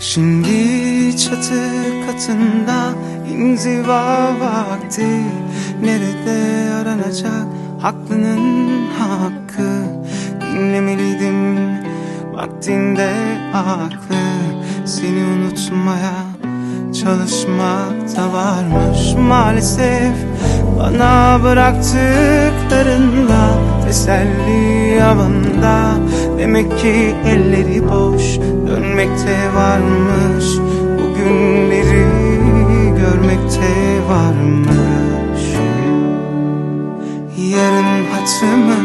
Şimdi çatı katında inziva vakti. Nerede aranacak haklının hakkı? Dinlemeliydim vaktinde aklı Seni unutmaya çalışmakta varmış Maalesef bana bıraktıklarınla Teselli avında. Demek ki elleri boş Dönmekte varmış. Bugünleri görmekte varmış. Yarın hatımı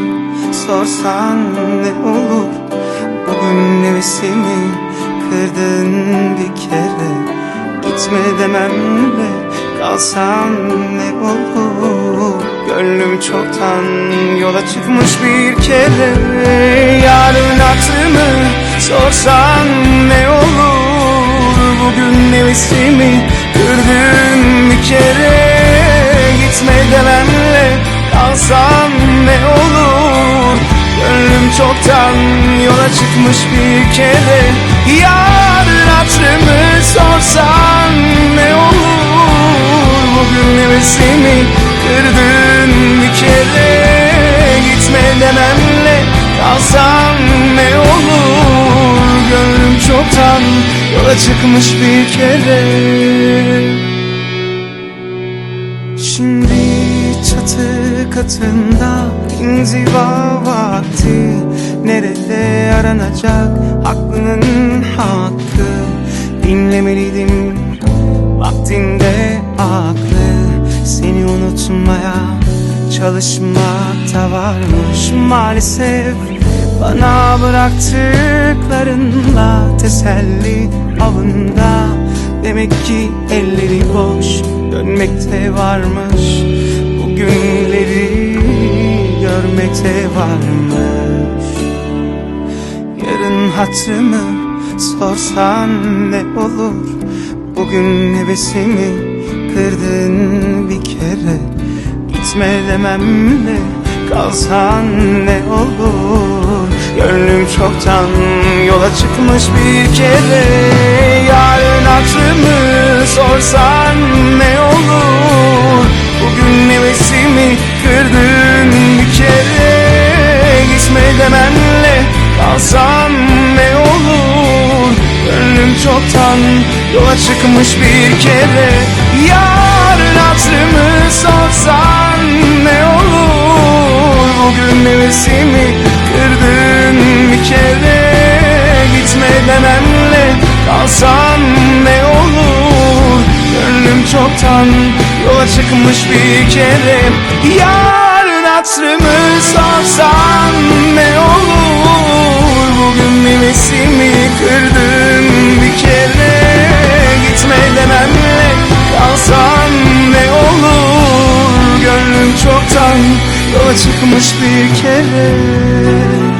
sorsan ne olur? Bugün nefesimi kırdın bir kere. Gitme dememle kalsan ne olur Gönlüm çoktan yola çıkmış bir kere. Yarın hatımı sorsan ne olur? Bugün nefesimi kırdın bir kere. Gitme dememle kalsam ne olur? Gönlüm çoktan yola çıkmış bir kere. Yarın hatırımı çoktan yola çıkmış bir kere. Şimdi çatı katında inziva vakti. Nerede aranacak aklının hakkı? Dinlemeliydim vaktinde aklı. Seni unutmaya çalışmakta varmış. Maalesef bana bıraktıklarınla teselli avında. Demek ki elleri boş dönmekte varmış. Bugünleri görmekte varmış. Yarın hatırımı sorsan ne olur? Bugün hevesimi kırdın bir kere. Gitme dememle kalsan ne olur Gönlüm çoktan yola çıkmış bir kere. Yarın hatırımı sorsan ne olur? Bugün nefesimi kırdın bir kere. Gitme dememle kalsam ne olur? Gönlüm çoktan yola çıkmış bir kere. Yarın hatırımı sorsan ne olur? Bugün nefesimi kalsam ne olur? Gönlüm çoktan yola çıkmış bir kere. Yarın hatırımı sorsan ne olur? Bugün nefesimi kırdın bir kere. Gitme dememle kalsam ne olur? Gönlüm çoktan yola çıkmış bir kere